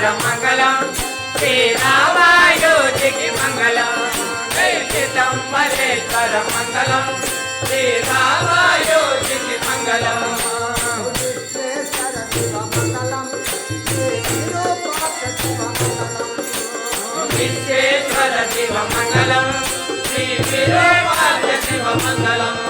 Mangalam. Mangalam. శ్రీరామాయోజికి Mangalam Chidambareswara Mangalam. శ్రీరామాయోజికి Mangalam. Visweswara Shiva Mangalam. Shri విరోపాద Shiva Mangalam.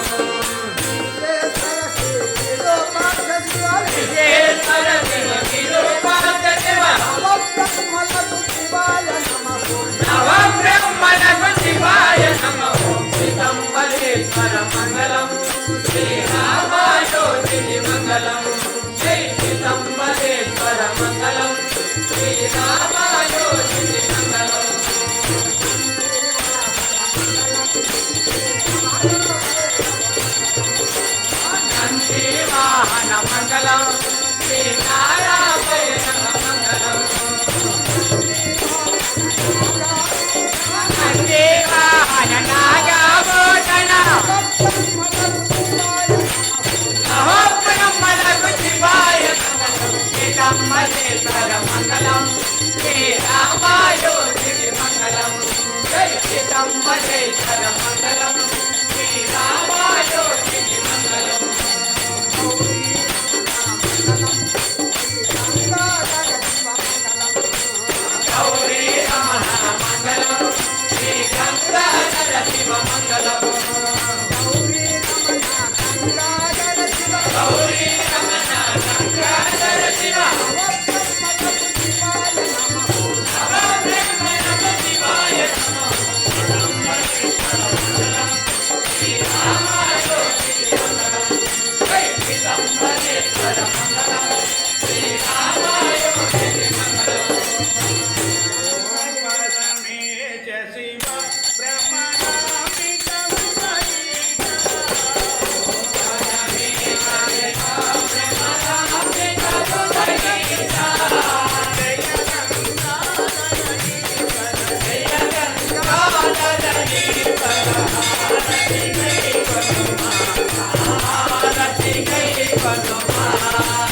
Bye.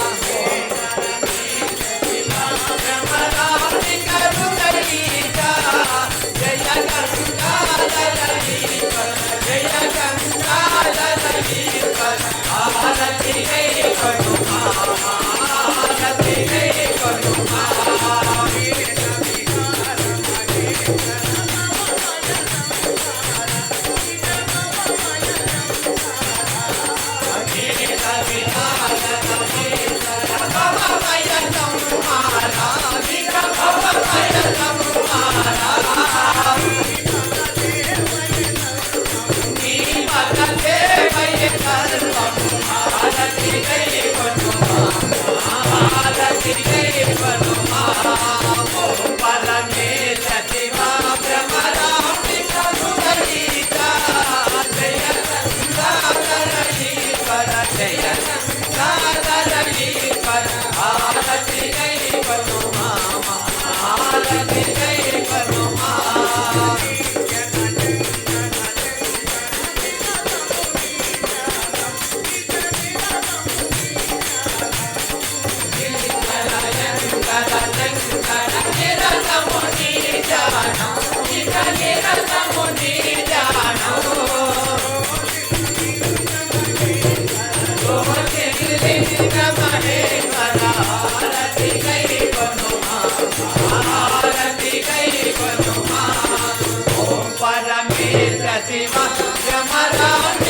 Namo Nidana, Nidana, Namo Nidana. Shri సశివ రమరాణి